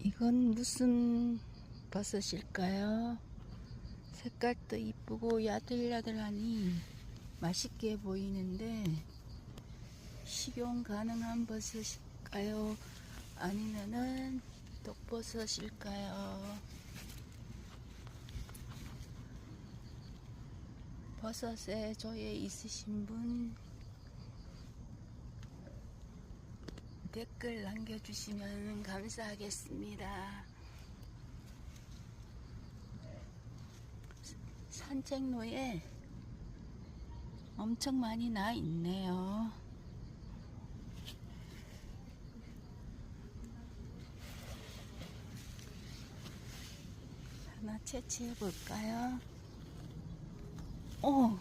이건 무슨 버섯일까요? 색깔도 이쁘고 야들야들하니 맛있게 보이는데 식용 가능한 버섯일까요? 아니면은 독버섯일까요? 버섯에 조예 있으신 분 댓글 남겨주시면 감사하겠습니다. 산책로에 엄청 많이 나 있네요. 하나 채취해 볼까요? 오,